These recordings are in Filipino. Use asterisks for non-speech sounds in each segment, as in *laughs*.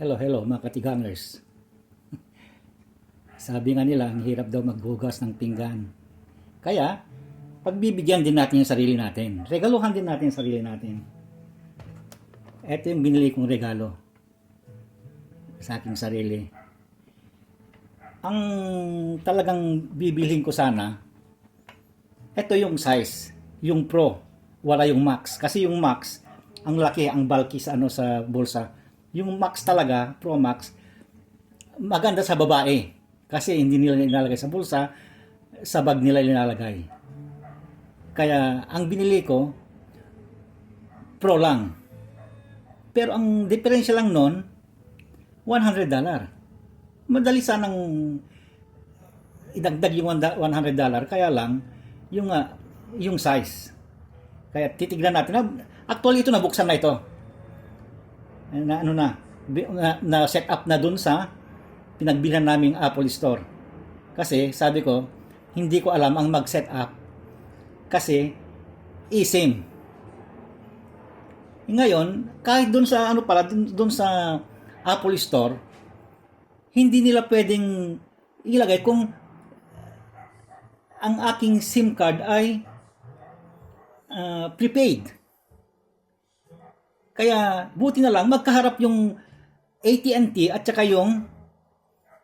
Hello, hello mga katigangers. *laughs* Sabi nga nila, ang hirap daw maghugas ng pinggan. Kaya, pagbibigyan din natin yung sarili natin. Regaluhan din natin yung sarili natin. Ito yung binili kong regalo sa aking sarili. Ang talagang bibilhin ko sana, ito yung size, yung Pro, wala yung Max. Kasi yung Max, ang laki, ang bulky sa ano sa bulsa. Yung Max talaga, Pro Max, maganda sa babae. Kasi hindi nila nilalagay sa bulsa, sa bag nila nilalagay. Kaya ang binili ko, Pro lang. Pero ang diferensya lang nun, $100. Madali sanang idagdag yung $100 kaya lang yung ah, yung size. Kaya titignan natin. Na, actually ito nabuksan na ito. Na ano na, na, na set up na dun sa pinagbilhan naming Apple Store. Kasi sabi ko, hindi ko alam ang mag-set up. Kasi eSIM. Ngayon, kahit dun sa ano pala, dun, dun sa Apple Store, hindi nila pwedeng ilagay kung ang aking SIM card ay ah, prepaid. Kaya buti na lang magkaharap yung AT&T at saka yung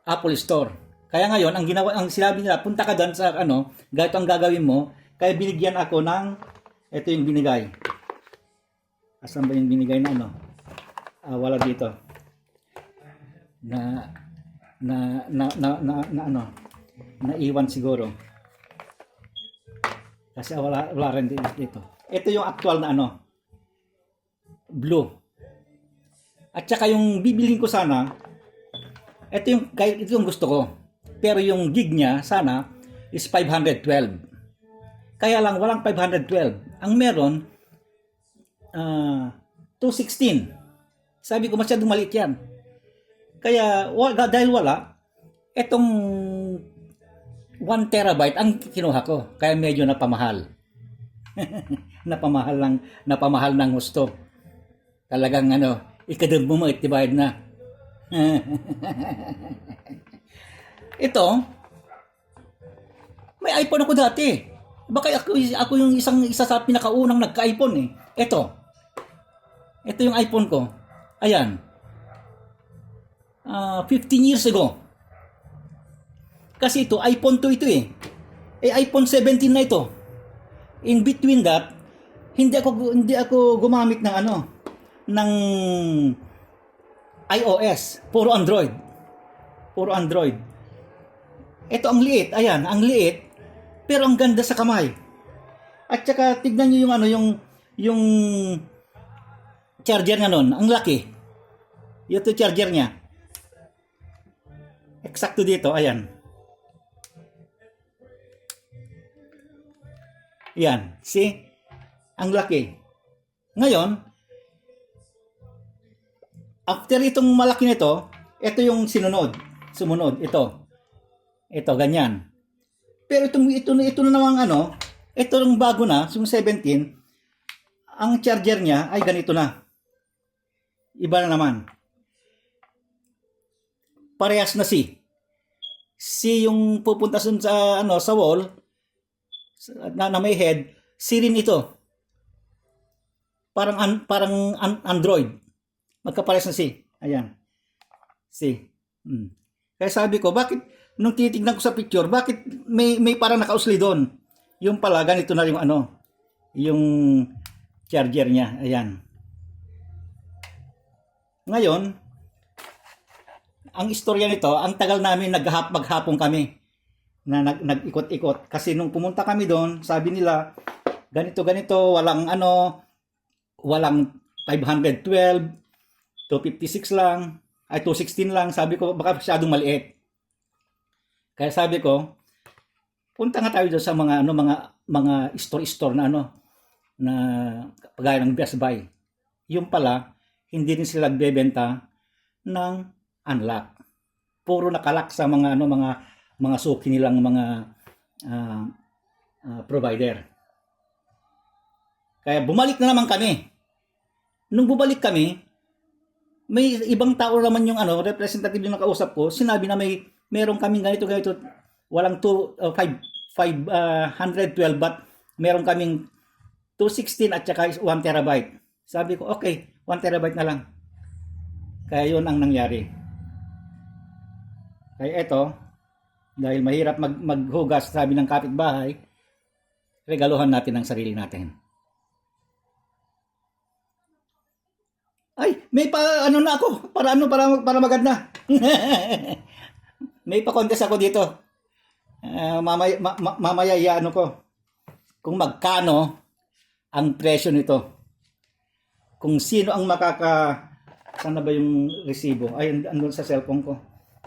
Apple Store. Kaya ngayon ang ginawa ang sinabi nila punta ka doon sa ano, ganito ang gagawin mo. Kaya binigyan ako ng ito yung binigay. Asan ba yung binigay na ano? Ah, wala dito. Na na na na, na, na ano? Naiwan siguro. Kasi wala, wala rin dito. Ito yung actual na ano. Blue. At saka yung bibilhin ko sana, ito yung, ito yung gusto ko. Pero yung gig niya sana is 512. Kaya lang walang 512. Ang meron, ah 216. Sabi ko masyadong maliit yan. Kaya wala, dahil wala, etong 1 terabyte ang kinuha ko. Kaya medyo napamahal. *laughs* napamahal lang, napamahal ng gusto. Talagang ano, ikadam mo mo, itibayad na. *laughs* Ito, may iPhone ako dati. Baka ako, ako yung isang isa sa pinakaunang nagka-iPhone eh. Ito. Ito yung iPhone ko. Ayan. Ah, 15 years ago. Kasi ito, iPhone 2 ito eh. Eh, iPhone 17 na ito. In between that, hindi ako hindi ako gumamit ng ano ng iOS, puro Android. Puro Android. Ito ang liit, ayan, ang liit, pero ang ganda sa kamay. At saka tignan niyo yung ano yung yung charger nga nun, ang laki. Ito charger niya. Eksakto dito, ayan. Yan, see? Ang laki. Ngayon, after itong malaki nito, ito yung sinunod. Sumunod, ito. Ito, ganyan. Pero itong, ito, ito na namang ano, ito yung bago na, yung 17, ang charger niya ay ganito na. Iba na naman. Parehas na si. Si yung pupunta sa ano sa wall na, na may head, si rin ito. Parang an, parang an, Android. Magkapares na si. Ayan. Si. Hmm. Kaya sabi ko, bakit nung titignan ko sa picture, bakit may may parang nakausli doon? Yung pala ganito na yung ano, yung charger niya. Ayan. Ngayon, ang istorya nito, ang tagal namin naghap maghapon kami na nag, nag-ikot-ikot kasi nung pumunta kami doon, sabi nila ganito ganito, walang ano, walang 512, 256 lang, ay 216 lang. Sabi ko baka masyadong maliit. Kaya sabi ko, punta nga tayo doon sa mga ano mga mga store-store na ano na kagaya ng Best Buy. Yung pala, hindi rin sila nagbebenta ng unlock. Puro nakalak sa mga ano mga mga suki nilang mga ah, ah, provider. Kaya bumalik na naman kami. Nung bumalik kami, may ibang tao naman yung ano, representative yung nakausap ko, sinabi na may meron kaming ganito ganito walang 2 uh, 5 5 uh, 112 but meron kaming 216 at saka 1 terabyte. Sabi ko, okay, 1 terabyte na lang. Kaya yun ang nangyari. Kaya eto, dahil mahirap mag, maghugas, sabi ng kapitbahay, regaluhan natin ang sarili natin. May pa ano na ako, para ano para para maganda. *laughs* may pa contest ako dito. Ah, mamaya ma, ma- mamaya ano ko kung magkano ang presyo nito. Kung sino ang makaka sana ba yung resibo? Ay, and- andun sa cellphone ko.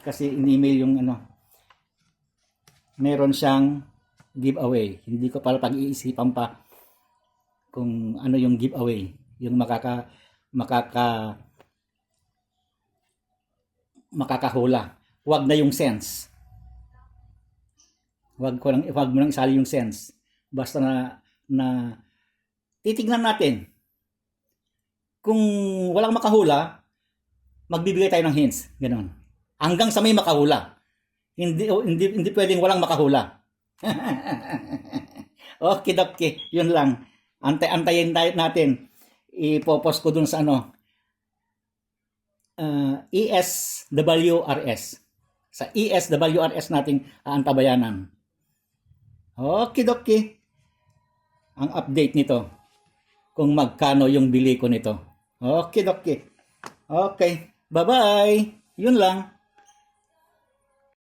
Kasi in-email yung ano. Meron siyang giveaway. Hindi ko pala pag-iisipan pa kung ano yung giveaway. Yung makaka makaka makakahula. Huwag na yung sense. Huwag ko lang huwag mo lang isali yung sense. Basta na na titignan natin. Kung walang makahula, magbibigay tayo ng hints. Ganon. Hanggang sa may makahula. Hindi o, hindi hindi pwedeng walang makahula. *laughs* okay, okay. Yun lang. Antay-antayin natin. Ipopost ko dun sa ano. Uh, ESWRS. Sa ESWRS nating aantabayanan. Okay. Ang update nito. Kung magkano yung bili ko nito. Okay. Okay. Bye-bye. Yun lang.